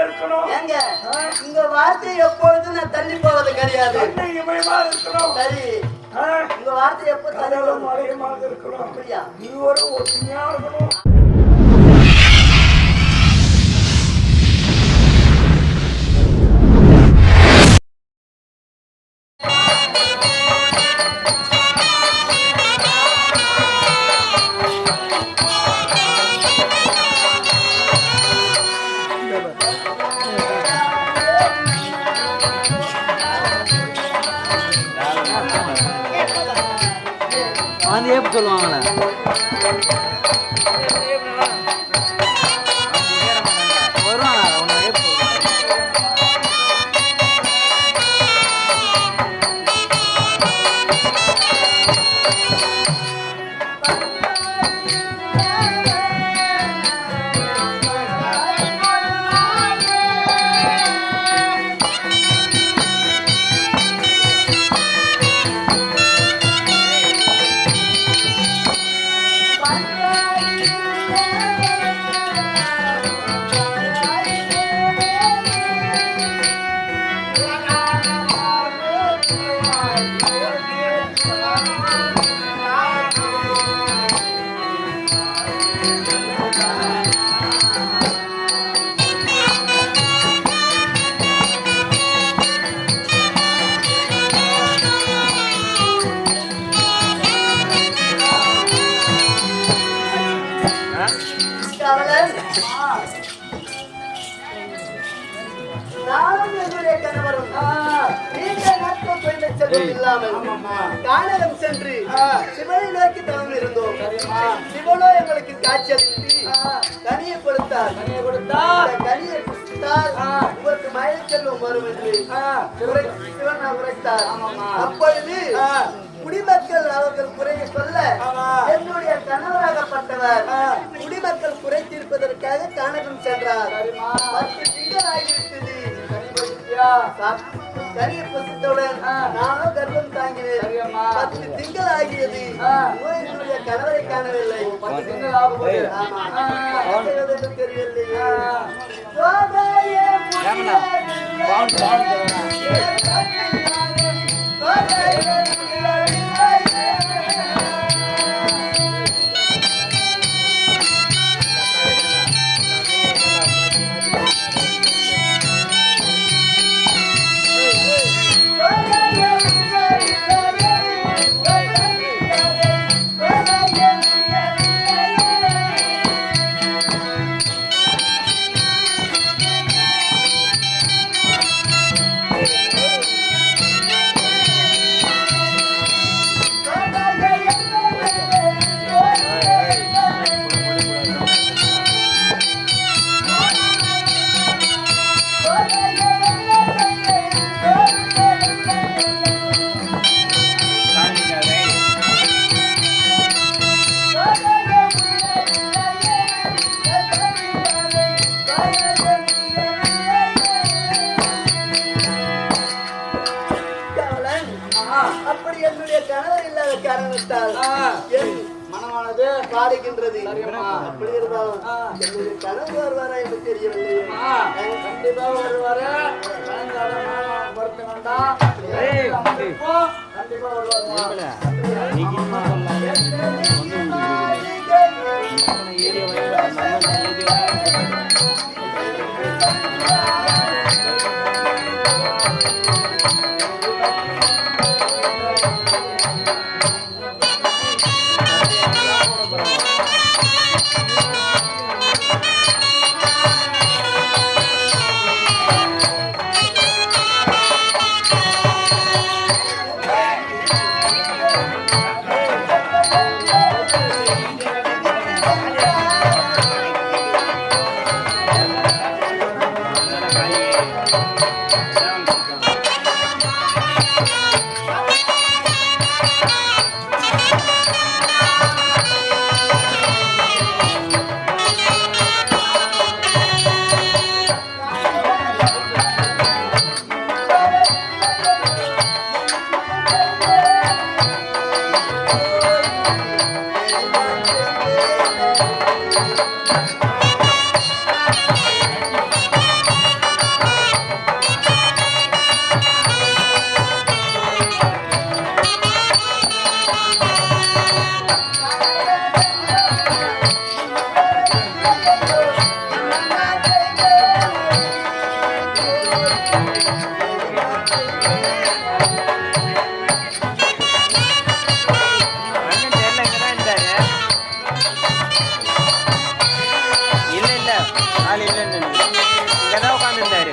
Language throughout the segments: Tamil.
இருக்கணும். ஏங்க உங்க வார்த்தை எப்பொழுதும் நான் தள்ளி போவது கிடையாது. இமயமா இருக்கணும். சரி. உங்க வார்த்தை எப்போ தள்ளி மலையுமாக இருக்கணும். அப்படியா? இருவரும் ஒற்றுமையா இருக்கணும் வந்து ஏப்பு சொல்லுவாங்களே கானகம் சென்று சிவனை நோக்கி தவம் இருந்தோம். சிவனோ எங்களுக்கு காட்சி கனியை கொடுத்தார். இந்த கனியை குடித்தால் உங்களுக்கு மழை செல்வம் வரும் என்று சிவன் உரைத்தார். அப்பொழுது குடிமக்கள் அவர்கள் குறையை சொல்ல என்னுடைய கணவராகப்பட்டவர் குடிமக்கள் குறை தீர்ப்பதற்காக கானகம் சென்றார். பத்து திங்கள் ஆகிவிட்டது. கனியை புசித்தவுடன் நானும் கர்ப்பம் தாங்கினேன். பத்து திங்கள் ஆகியது. என்னுடைய கணவரை காணவில்லை. தெரியவில்லையே. பொறுத்து ஆள் இல்லைன்னு இங்கே தான் உட்காந்துருந்தாரு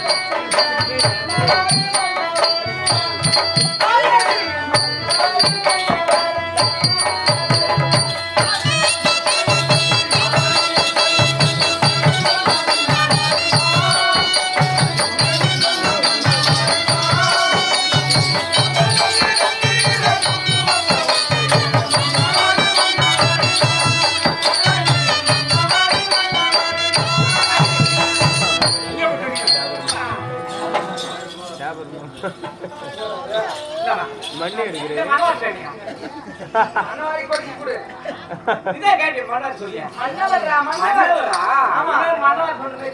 மன்னவர் சொல்றது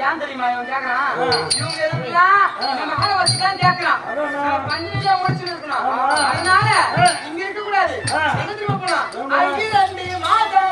ஏன் தெரியுமா இவன் கேக்குறான் இவங்க எதுக்குலாம் நம்ம ஆளை வச்சுதான் கேக்குறான் நம்ம பஞ்சாயத்துல இருக்கணும் அதனால இங்க இருக்க கூடாது எங்க திரும்ப போலாம் அகிலண்டி மாதா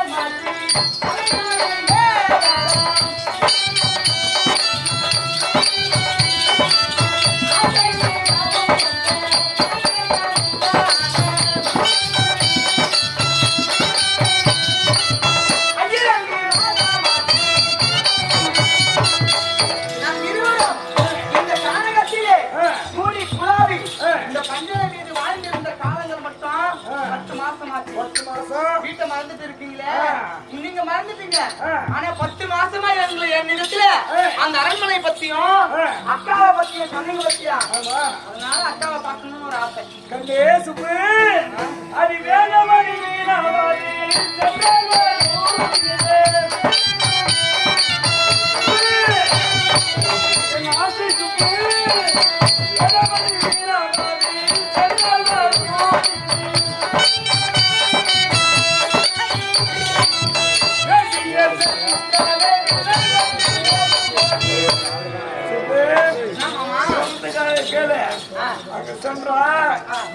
அங்க சென்றா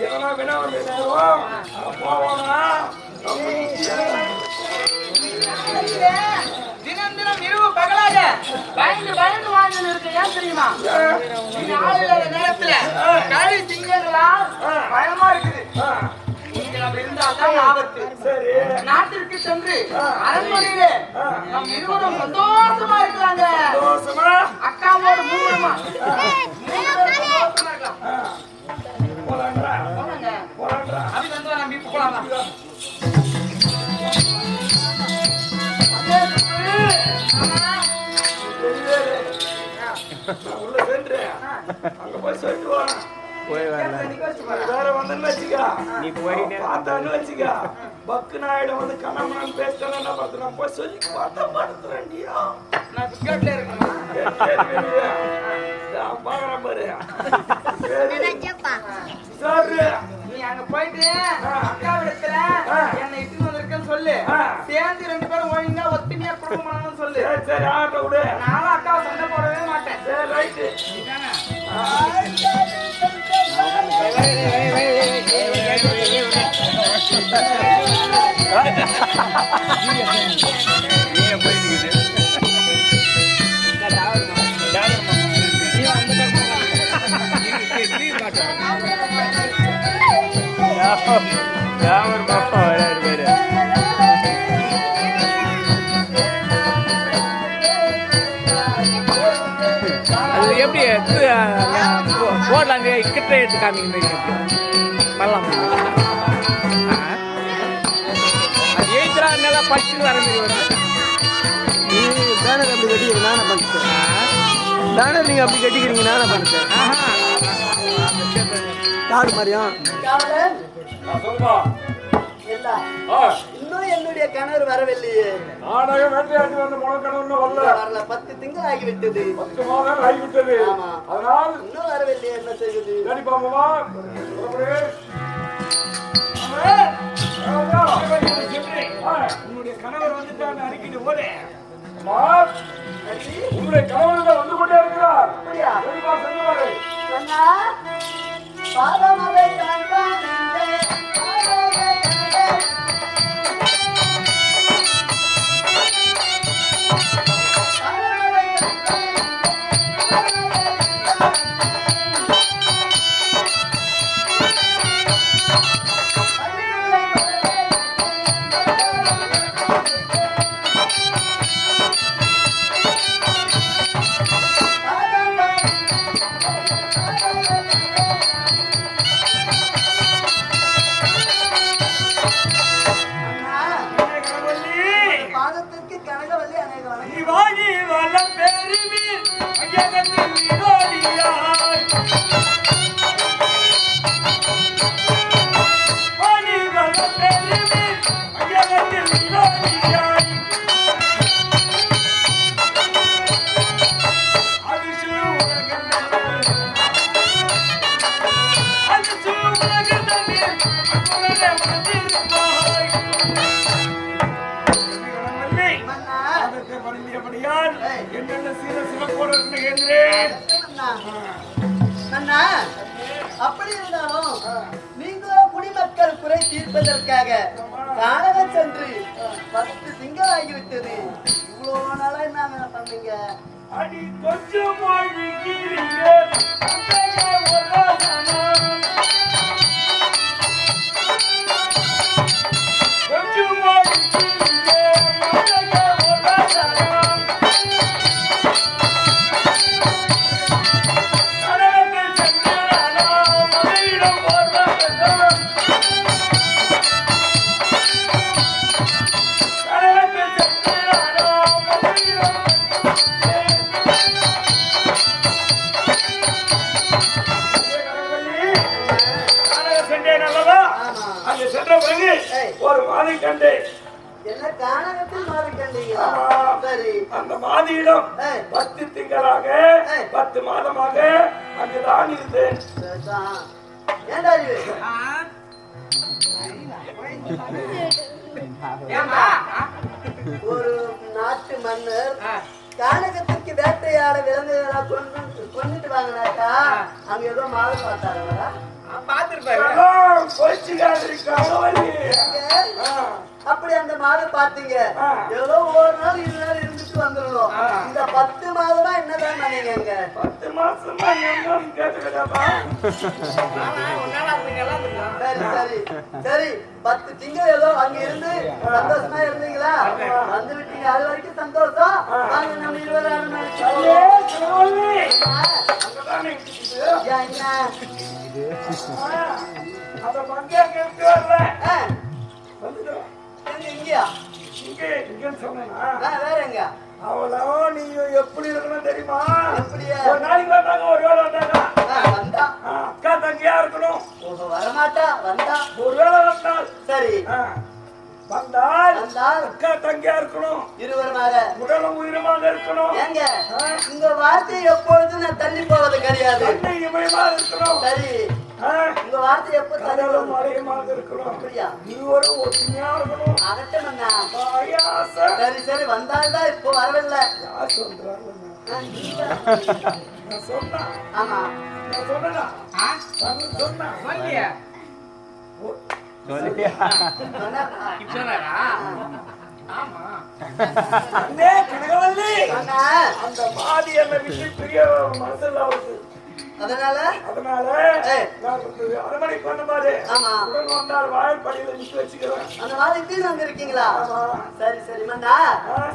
எவனா வேணா நேரம் போவானா தினம் தினம் இரவு பகலாக பயந்து பயந்து வாழ்ந்து இருக்கு ஏன் தெரியுமா ஆள் இல்லாத நேரத்துல கழி திங்கங்களா பயமா இருக்குது அப்படி இருந்தால்தான் ஆபத்து. நாட்டிற்கு சென்று அரண்மனையிலே நம் இருவரும் சந்தோஷமா இருக்கிறாங்க அக்காவோட வந்து நம்ம இப்ப போலாம் உள்ள சென்று அங்க போய் சொல்லிட்டு போய் வரல. வேற வந்தேன்னு வச்சுக்கா. நீ போயிட்டு பார்த்தான்னு வச்சுக்கா. பக்கு நாயிடம் வந்து கண்ணமணன் பேசிட்டேன்னு என்ன பார்த்து நான் போய் சொல்லி பார்த்தா படுத்துறேன்டியா நான் பிஸ்கட்ல இருக்கணுமா? பாக்குறேன் பாரு. சரி. நீ அங்க போயிட்டு அக்கா இடத்துல என்னை இட்டுன்னு வந்திருக்கேன்னு சொல்லு. ஆ. சேர்ந்து ரெண்டு பேரும் ஒழுங்கா ஒத்துமையா குடும்பம் சொல்லு. சரி சரி ஆட்ட விடு. நானும் அக்காவை சண்டை போடவே மாட்டேன். சரி ரைட்டு. நீயே போயிட்டு காமிக்க பண்ணலாம் அது எழுத்துறா நல்லா படிச்சுட்டு வர மாதிரி வரும் பேனர் அப்படி கட்டிக்கிறீங்க நானே பண்ணிட்டேன் பேனர் நீங்க அப்படி கட்டிக்கிறீங்க நானே பண்ணிட்டேன் ஆஹா காடு என்னுடைய கணவர் வரவில்லையே. நாடகம் வேட்டையாடி வந்த முழக்கணும்னு வரல. வரல பத்து திங்கள் ஆகிவிட்டது. பத்து மாதம் ஆகிவிட்டது. ஆமா. அதனால் இன்னும் வரவில்லையே என்ன செய்வது? உன்னுடைய கணவர் வந்துட்டாங்க அடிக்கிட்டு ஓடு உங்களுடைய கணவர்கள் வந்து கொண்டே இருக்கிறார். கண்ணா பாதமலை கண்டானே பாதமலை பாதத்திற்கு மன்னா படியால் என்னென்ன சீர சிவப்போடு. அண்ணா அப்படி இருந்தாலும் நீங்களோ குடிமக்கள் குறை தீர்ப்பதற்காக காணக சென்று பத்து திங்கள் ஆகிவிட்டது இவ்வளவு நாளா என்ன பண்ணீங்க? அடி கொஞ்சம் அந்த மாதியிடம். பத்து திங்களாக. பத்து மாதமாக அங்குதான் இருந்தேன்? ஒரு நாட்டு மன்னர் கானகத்திற்கு வேட்டையாட விலங்குகளா கொண்டு கொண்டுட்டு வாங்கினாக்கா அங்க ஏதோ மாதம் பார்த்தாங்களா அப்படி அந்த மாதம் பாத்தீங்க ஆ. ஏதோ ஒரு நாள் இரு நாள் இருந்துட்டு வந்துடணும் இந்த பத்து மாதமா என்னதான் பண்ணீங்க பத்து மாசமா. சரி சரி. சரி பத்து திங்கள் ஏதோ அங்க இருந்து சந்தோஷமா இருந்தீங்களா? வந்து விட்டீங்க அது வரைக்கும் சந்தோஷம். வாங்க நம்ம. ஐயா, என்ன? இங்கயா? இங்கே, இங்கேன்னு சொன்னேனா? ஆ, வேற எங்க அவளும் நீங்க எப்படி இருக்கணும் தெரியுமா? ஒரு நாளைக்கு வந்தாங்க ஒரு வேளை வந்தாங்க. அக்கா தங்கியா இருக்கணும். வரமாட்டா வந்தா. ஒரு வேளை வந்தால். சரி. ஆ, வந்தால் வந்தால் அக்கா தங்கியா இருக்கணும். இருவருமாக. உடலும் உயிரமாக இருக்கணும். ஏங்க உங்க வார்த்தையை எப்பொழுதும் நான் தள்ளி போவது கிடையாது. தண்ணி இமயமா இருக்கணும். சரி. உங்க வார்த்தை எப்போ தள்ளி கடலும் போகுது? மலையுமாக இருக்கணும். அப்படியா? இருவரும் ஒற்றுமையா இருக்கணும். அகட்டணுங்க ஆயாசை சரி சரி. வந்தால்தான் இப்போ வரவில்லை. யார் நீங்க. நான் சொன்னா. ஆமா. நான்? நான் சொன்னா. சொல்லியா? அந்த மாதி என்னை விட்டு பிரிய மனசில் அவருக்கு அதனால? அதனால. நான் வந்து அரண்மனைக்கு வந்த மாதிரி. ஆமா. உடன் வந்தால் வாய்ப்படியில நிக்க வச்சுக்கிறேன். அந்த மாதிரி இப்பயும் அங்க இருக்கீங்களா. சரி சரி மண்ணா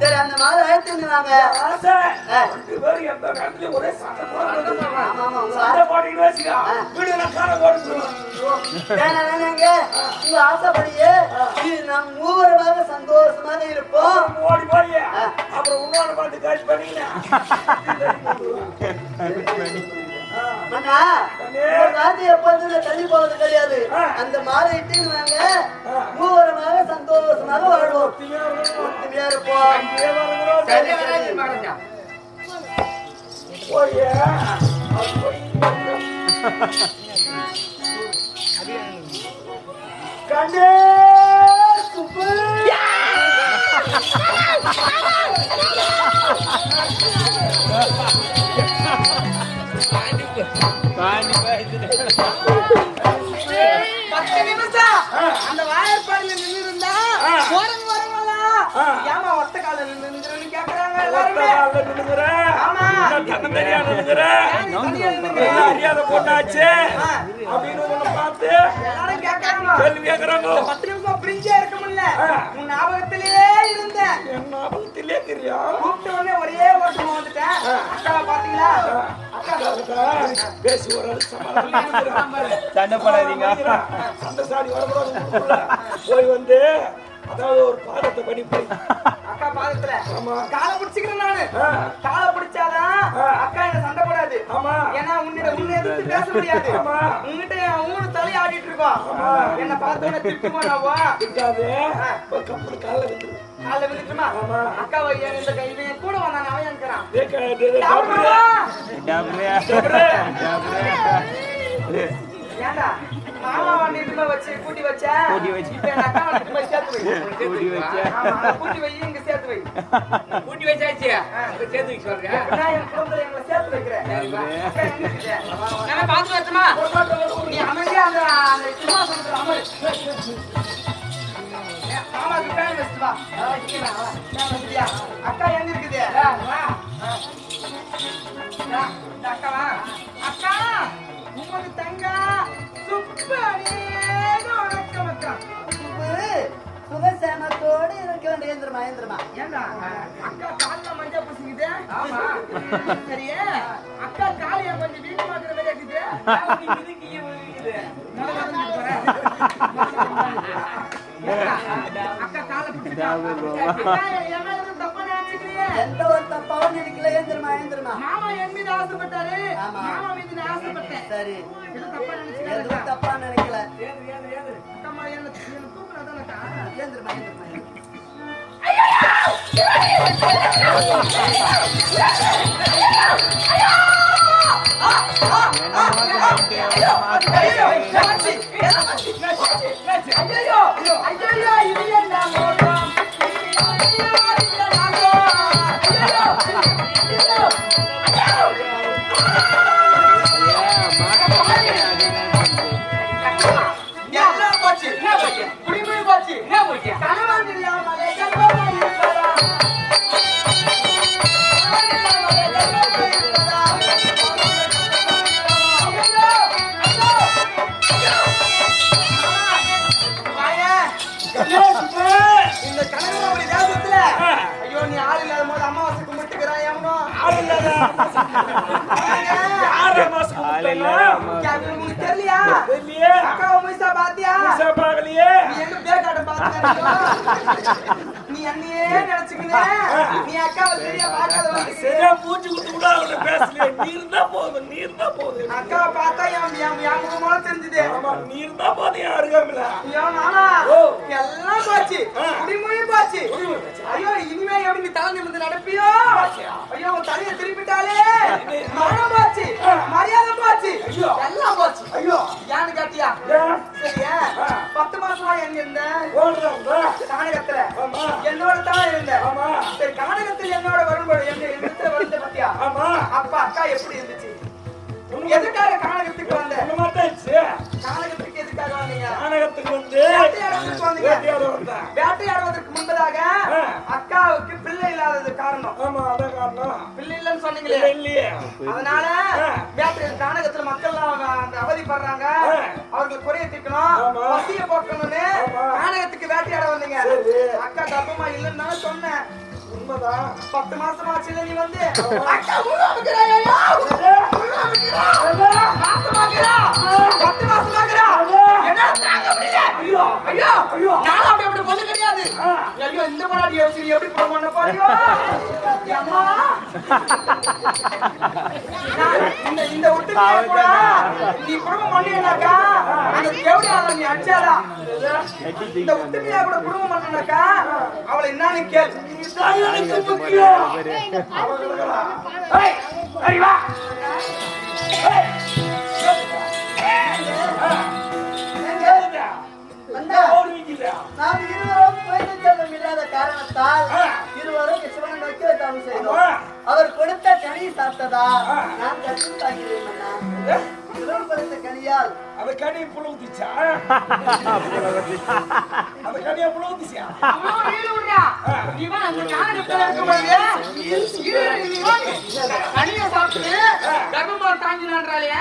சரி அந்த மாதிரி அழைத்து வாங்க ஆசை. ரெண்டு பேரும் எந்த நேரத்துலயும் ஒரே சண்டை போடுறது. ஆமா ஆமா உங்க சண்டை போட்டீங்கன்னு வச்சுக்கோ. வீடு நான் காண வேணாங்க உங்க ஆசைப்படியே நம் மூவருமாக சந்தோஷமாக இருப்போம். ஓடி போய் அப்புறம் உன்னோட பார்த்து காட்சி பண்ணீங்கன்னா மண்ணா உங்க வார்த்தை எப்போதும் தள்ளி அந்த மாலை இட்டு நாங்க மூவரமாக சந்தோஷமாக வாழ்வோம். ஒத்துமையா இருப்போம். கண்ணே சுப்பு பத்து நிமிஷம் அந்த வாயற்பாடுல நின்னு இருந்தா போறவங்க வரவங்களாம் ஏமா ஒத்த கால நின்னுறேன்னு கேக்குறாங்க எல்லாருமே ஆமா. அறியாத பொண்ணாச்சு. அப்படின்னு உன்னை பார்த்து கேள்வி கேட்கறாங்க. பத்து நிமிஷம் பிரிஞ்சே இருக்க முடியல உன் ஞாபகத்திலேயே இருந்தேன். என் ஞாபகத்திலே இருக்கிறியா? கூப்பிட்ட உடனே ஒரே ஓட்டமா வந்துட்டேன். அக்காவை பாத்தீங்களா அக்கா பேசி ஒரு சண்டை போடாதீங்க. அந்த சாடி வரக்கூடாது. போய் வந்து அதாவது ஒரு பாதத்தை பண்ணி போய் அக்கா பாதத்துல. ஆமா. காலை பிடிச்சுக்கிறேன் நானு. காலை அக்கா என்ன சண்டை போடாது ஆமா. ஏன்னா உன்னிட உன்னை எதிர்த்து பேச முடியாது. ஆமா. உன்கிட்ட தலை ஆடிட்டு இருக்கோம். என்ன பார்த்தோன்னே திட்டுமா நாவா கப்பல் வந்து ஆமா. அக்கா வையன் இந்த கை இவன் கூட வந்தான் அவன் இருக்கிறான் ஏண்டா? மாமா இதுல வச்சு கூட்டி வச்ச கூட்டி வச்சு. அக்கா போய் சேர்த்து வை கூட்டி வச்சு. ஆமா, அதை கூட்டி வை இங்க சேர்த்து வை கூட்டி வச்சாச்சு சேர்த்து வைக்க சொல்றேன் நான் என் குடும்பத்துல எங்களை சேர்த்து வைக்கிறேன் அக்கா எங்க இருக்குது? நான் பார்த்து வரட்டுமா நீ அமைதியா அந்த அந்த சிம்மாசனத்துல அமரு. ஏன், மாமாக்கு ஃபேன் வச்சுட்டு வா. அதான் வைக்கிறேன், வா. ஃபேன் வச்சுட்டியா? அக்கா எங்க இருக்குது சரியே? அக்கா கால் ஏன் கொஞ்சம் வீக்கமாக்குற மாதிரி இருக்குது. அக்கா காலை பிடிச்சிட்டா? எந்த ஒரு தப்பாவும் நினைக்கல. இயந்திரமா இயந்திரமா மாமா என் மீது ஆசைப்பட்டாரு. ஆமா. மாமா மீது நான் ஆசைப்பட்டேன். சரி. எதுவும் தப்பா நினைச்சுக்கிறேன் எதுவும் தப்பா நினைக்கல. அக்கா என்ன என்ன தூக்குறதானக்கா இயந்திரமா இயந்திரமா ஐயோ ஐயோ இது அது உனக்கு தெரியலையா அக்காவை முயசா பாத்தியா நீ எங்க பேக்காட்டம் பாத்தியா நீ என்னையே நினைச்சுக்கினே நீ அக்காவை சரியா பார்க்காத அக்காவை பார்த்தா என் என் என் முகமான தெரிஞ்சுது. ஐயோ மாமா ஓ. எல்லாம் போச்சு. குடிமொழியும் போச்சு. ஐயோ இனிமே எப்படி நீ தலை நடப்பியோ? ஐயோ உன் தலையை திருப்பிட்டாலே. மனம் போச்சு. மரியாதை போச்சு. எல்லாம் போச்சு. ஐயோ. ஏன்னு கேட்டியா? சரியா பத்து மாசமா எங்க இருந்த கானகத்துல. என்னோட தான் இருந்த. சரி கானகத்துல என்னோட வரும்போது எங்க இருந்த அப்ப அக்கா எப்படி இருந்துச்சு? எதுக்காக கானகத்துக்கு வந்த? கானகத்துக்கு எதுக்காக வந்தீங்க? நாடகத்துக்கு வந்து வேட்டையாடுவதற்கு முன்பதாக. அக்காவுக்கு பிள்ளை இல்லாதது காரணம். ஆமா அதான் காரணம். பிள்ளை இல்லைன்னு சொன்னீங்களே. இல்ல இல்லையே. அதனால. வேட்டை கானகத்துல மக்கள் எல்லாம் அந்த அவதிப்படுறாங்க. ஆ. அவர்கள் குறைய தீர்க்கணும். பசிய போக்கணும்னு. கானகத்துக்கு வேட்டையாட வந்தீங்க. அக்கா கர்ப்பமா இல்லைன்னு சொன்னேன். உண்மைதான் பத்து மாசம் ஆச்சுல நீ வந்து அக்கா உருவாக்குறா, ஐயோ! ஐயோ! ஐயோ! நானும் அப்படி அப்படி பொண்ணு கிடையாது. ஐயோ, இந்த பொண்டாட்டி யோசிச்சு நீ எப்படி குடும்பம் பண்ண போறியோ? அம்மா! நான் இந்த இந்த வீட்டுக்கு நீ குடும்பம் பண்ணீங்கன்னாக்கா, அந்த தேவடி ஆளுங்க அடிச்சாதான் இந்த உத்தமையா கூட குடும்பம் பண்ணனாக்கா அவளை என்னன்னு கேள்? நாம் இருவரும் குழந்தை செல்வம் இல்லாத காரணத்தால். இருவரும் சிவனை நோக்கி தவம் செய்தோம். அவர் கொடுத்த கனி சாப்பிட்டதா. நான் கற்று தாக்கிறேன் இவர் கொடுத்த கனியால் அந்த கனியை விடுறா. நீ வா, அந்த காரணத்துல இருக்கும்போது. கனியை சாப்பிட்டு, கர்ப்பமார் தாங்கினான்றாலே,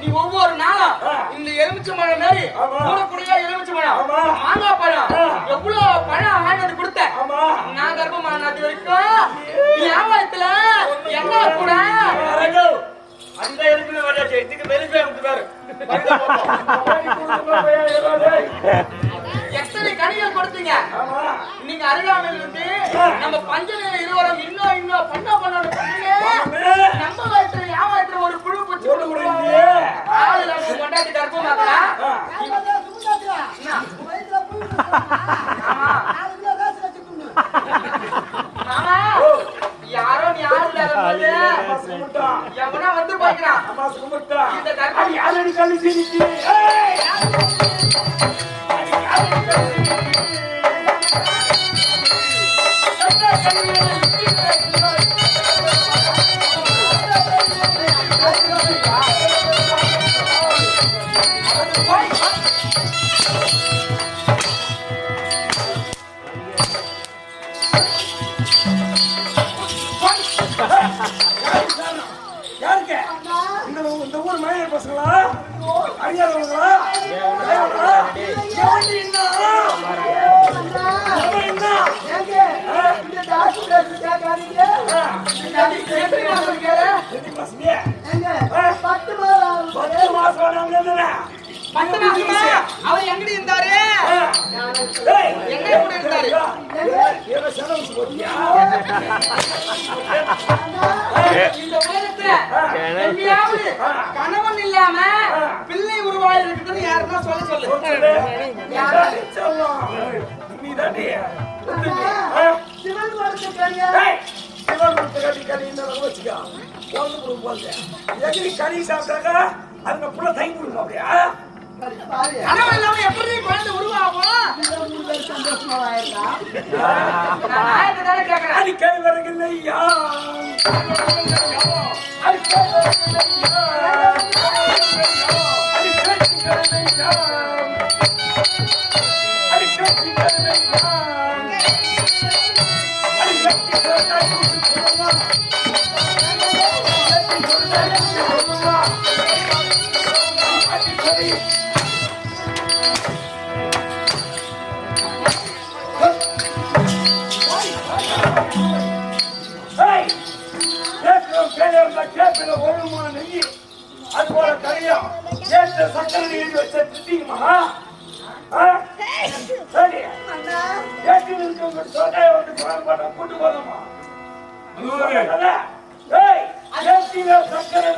நீ ஒவ்வொரு நாளும் இந்த எலுமிச்சம்பழம் மாதிரி ஆமா. கூடக்கூடிய எலுமிச்சம்பழம், ஆமா. மாங்காய் பழம். எவ்வளவு பழம் வாங்கிட்டு கொடுத்த? நான் கர்ப்பமான நாட்டு வரைக்கும் வியாபாரத்துல என்ன கூட அதுதான் எதுக்குமே வராது இதுக்கு மெலிசா விட்டுறாரு. எத்தனை கனிகள் கொடுத்தீங்க ஆமா. நீங்க அருகாமையில் இருந்து நம்ம பஞ்சநிலை இருவரும் இன்னும் இன்னும் பண்ண ஆமே. நம்ம வயசுல வயசுல ஒரு புழு பூச்சி ஒண்ணு கூட இல்லையே. ஆளு நம்ம கொண்டாடி கர்ப்பமாக்கா. ஆமா யாரோ நீ யாரும் இல்லாத போது அம்மா சுமட்டான். எவனா வந்து இந்த அவர் எங்கடி இருந்தாரு எங்க கூட இருந்தாரு? இந்த உலகத்துல கணவன் இல்லாம பிள்ளை உருவாகி இருக்குதுன்னு யாருன்னா சொல்ல சொல்லு யாராடி செல்லம்? நீதாண்டி. ஆ? சிவன் கொடுத்த கறி வச்சுக்கோ. போது. சாப்பிட்டாக்கா அதுங்க புள்ள தை கொடுக்கும் அப்படியா இல்லாம எப்படி குழந்தை உருவாகும் பேர் சந்தோஷமா வாழலாம். நான் எழுதி வச்ச திட்டிங்கம்மா சரி. ஏற்றி இருக்கவங்க சொன்னாய் வந்து குரல் பண்ண கூட்டு ஏற்றில சக்கரை